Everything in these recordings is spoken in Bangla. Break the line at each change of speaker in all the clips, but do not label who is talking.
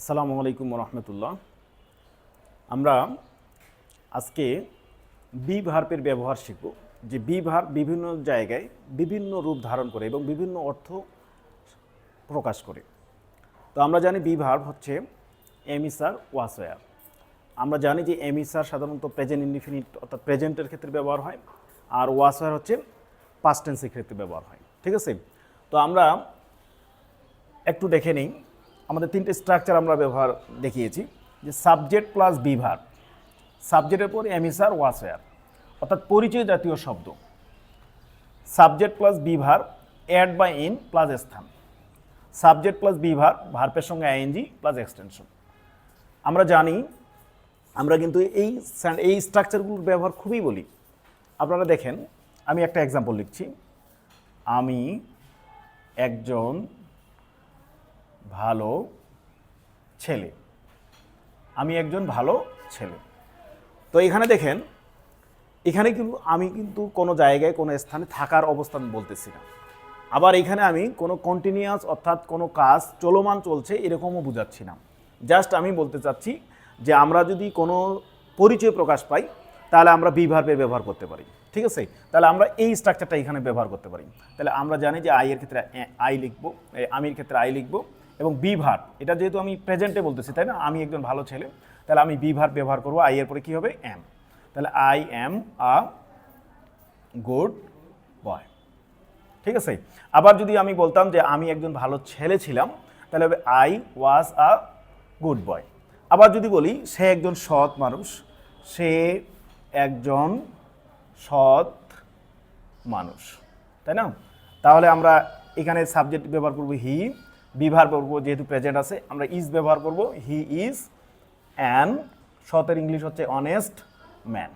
আসসালামু আলাইকুম রহমতুল্লাহ আমরা আজকে বি ভার্পের ব্যবহার শিখব, যে বি ভার্ব বিভিন্ন জায়গায় বিভিন্ন রূপ ধারণ করে এবং বিভিন্ন অর্থ প্রকাশ করে। তো আমরা জানি বি ভার্ব হচ্ছে এমিসার ওয়াসওয়ার আমরা জানি যে এমিসার সাধারণত প্রেজেন্ট ইনডিফিনিট অর্থাৎ প্রেজেন্টের ক্ষেত্রে ব্যবহার হয়, আর ওয়াসওয়ার হচ্ছে পাস্ট টেন্সের ক্ষেত্রে ব্যবহার হয়। ঠিক আছে? তো আমরা একটু দেখে নিই। আমাদের তিনটে স্ট্রাকচার আমরা ব্যবহার দেখিয়েছি, যে সাবজেক্ট প্লাস বিভার সাবজেক্টের পর এমিসার ওয়াসওয়ার অর্থাৎ পরিচয় জাতীয় শব্দ। সাবজেক্ট প্লাস বিভার অ্যাড বা ইন প্লাস স্থান। সাবজেক্ট প্লাস বিভার ভার্পের সঙ্গে আইএনজি প্লাস এক্সটেনশন আমরা জানি, আমরা কিন্তু এই এই স্ট্রাকচারগুলোর ব্যবহার খুবই বলি। আপনারা দেখেন, আমি একটা এক্সাম্পল লিখছি। আমি একজন ভালো ছেলে। আমি একজন ভালো ছেলে। তো এখানে দেখেন, এখানে কিন্তু আমি কিন্তু কোনো জায়গায়, কোনো স্থানে থাকার অবস্থান বলতেছি না। আবার এখানে আমি কোনো কন্টিনিউয়াস অর্থাৎ কোনো কাজ চলমান চলছে এরকমও বোঝাচ্ছি না। জাস্ট আমি বলতে চাচ্ছি যে আমরা যদি কোনো পরিচয় প্রকাশ পাই, তাহলে আমরা বিভার্বের ব্যবহার করতে পারি। ঠিক আছে? তাহলে আমরা এই স্ট্রাকচারটা এখানে ব্যবহার করতে পারি। তাহলে আমরা জানি যে আই এর ক্ষেত্রে আই লিখব আমির ক্ষেত্রে আই লিখব এবং বিভার, এটা যেহেতু আমি প্রেজেন্টে বলতেছি, তাই না? আমি একজন ভালো ছেলে, তাহলে আমি বিভার ব্যবহার করব আই এর পরে কী হবে? এম তাহলে I am a good boy ঠিক আছে? আবার যদি আমি বলতাম যে আমি একজন ভালো ছেলে ছিলাম, তাহলে হবে আই ওয়াজ আ গুড বয় আবার যদি বলি, সে একজন সৎ মানুষ, সে একজন সৎ মানুষ, তাই না? তাহলে আমরা এখানে সাবজেক্ট ব্যবহার করব হি বিভার করব, যেহেতু প্রেজেন্ট আছে, আমরা ইজ ব্যবহার করব। হি ইজ অ্যান সতের ইংলিশ হচ্ছে অনেস্ট ম্যান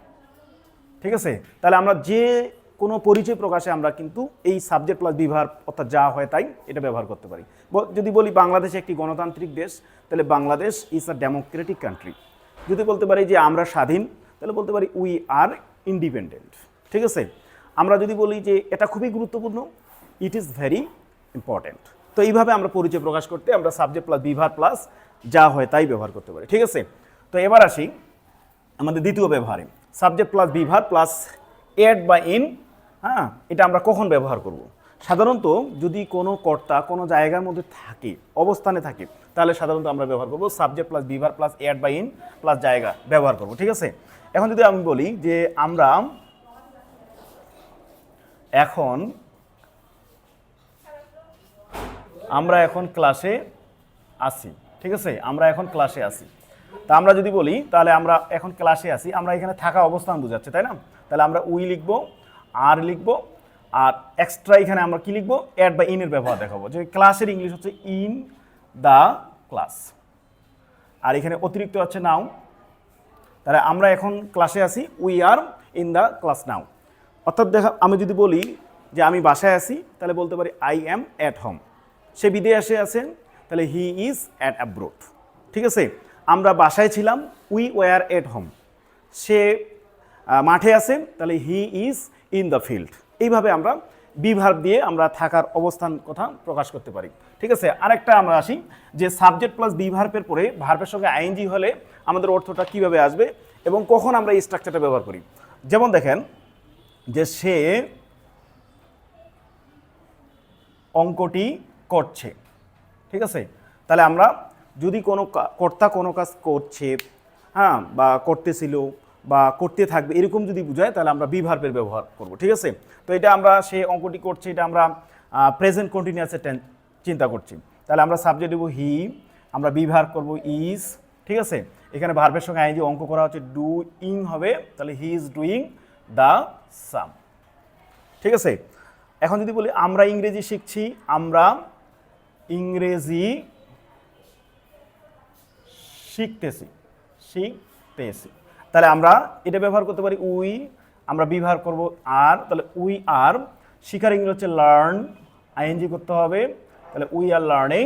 ঠিক আছে? তাহলে আমরা যে কোনো পরিচয় প্রকাশে আমরা কিন্তু এই সাবজেক্ট প্লাস বিভার অর্থাৎ যা হয় তাই এটা ব্যবহার করতে পারি। যদি বলি বাংলাদেশ একটি গণতান্ত্রিক দেশ, তাহলে Bangladesh is a democratic country যদি বলতে পারি যে আমরা স্বাধীন, তাহলে বলতে পারি উই আর ইন্ডিপেন্ডেন্ট ঠিক আছে? আমরা যদি বলি যে এটা খুবই গুরুত্বপূর্ণ ইট ইজ ভেরি ইম্পর্ট্যান্ট তো এইভাবে আমরা পরিচয় প্রকাশ করতে আমরা সাবজেক্ট প্লাস বিভার প্লাস যা হয় তাই ব্যবহার করতে পারি, ঠিক আছে? তো এবার আসি আমাদের দ্বিতীয় ব্যবহারে। Subject plus beaver plus at বা ইন হ্যাঁ এটা আমরা কখন ব্যবহার করব। সাধারণত যদি কোনো কর্তা কোনো জায়গার মধ্যে থাকে, অবস্থানে থাকে, তাহলে সাধারণত আমরা ব্যবহার করব subject plus beaver plus at বা ইন প্লাস জায়গা ব্যবহার করব, ঠিক আছে? এখন যদি আমি বলি যে আমরা এখন আমরা এখন ক্লাসে আসি ঠিক আছে? আমরা এখন ক্লাসে আসি তা আমরা যদি বলি, তাহলে আমরা এখন ক্লাসে আসি আমরা এখানে থাকা অবস্থান বোঝাচ্ছে, তাই না? তাহলে আমরা উই লিখব আর লিখব, আর এক্সট্রা এখানে আমরা কি লিখব? অ্যাড বা ইনের ব্যবহার দেখাবো। যে ক্লাসের ইংলিশ হচ্ছে ইন দ্য ক্লাস আর এখানে অতিরিক্ত হচ্ছে নাও তাহলে আমরা এখন ক্লাসে আসি we are in the class now অর্থাৎ দেখা, আমি যদি বলি যে আমি বাসায় আসি তাহলে বলতে পারি আই অ্যাম অ্যাট হোম সে বিদেশে আছেন, তাহলে হি ইজ অ্যাট অ্যাব্রোড ঠিক আছে? আমরা বাসায় ছিলাম উই ওয়ার এট হোম সে মাঠে আছেন, তাহলে he is in the field এইভাবে আমরা বিভার দিয়ে আমরা থাকার অবস্থান কথা প্রকাশ করতে পারি। ঠিক আছে? আরেকটা আমরা আসি, যে সাবজেক্ট প্লাস বিভার্বের পরে ভার্বের সঙ্গে আইএনজি হলে আমাদের অর্থটা কীভাবে আসবে এবং কখন আমরা এই স্ট্রাকচারটা ব্যবহার করি? যেমন দেখেন, যে সে অঙ্কটি করছে। ঠিক আছে? তাহলে আমরা যদি কোনো কর্তা কোনো কাজ করছে হ্যাঁ বা করতেছিল বা করতে থাকবে এরকম যদি বুঝায়, তাহলে আমরা বিভার্বের ব্যবহার করব। ঠিক আছে? তো এটা আমরা সে অঙ্কটি করছে, এটা আমরা প্রেজেন্ট কন্টিনিউয়াসের চিন্তা করছি। তাহলে আমরা সাবজেক্ট দেবো হি আমরা বিভার করব ইজ ঠিক আছে? এখানে ভার্বের সঙ্গে আইনজি অঙ্ক করা হচ্ছে ডু ইং হবে, তাহলে he is doing the sum ঠিক আছে? এখন যদি বলি আমরা ইংরেজি শিখছি, আমরা ইংরেজি শিখতেছি শিখতেছি। তাহলে আমরা এটা ব্যবহার করতে পারি উই, আমরা ব্যবহার করব আর, তাহলে উই আর, শিখার ইংরেজি হচ্ছে লার্ন আইএনজি করতে হবে, তাহলে উই আর লার্নিং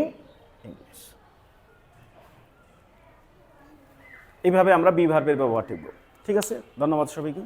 ইংলিশ এইভাবে আমরা বিভার্বের ব্যবহার শিখব ঠিক আছে? ধন্যবাদ সবাইকে।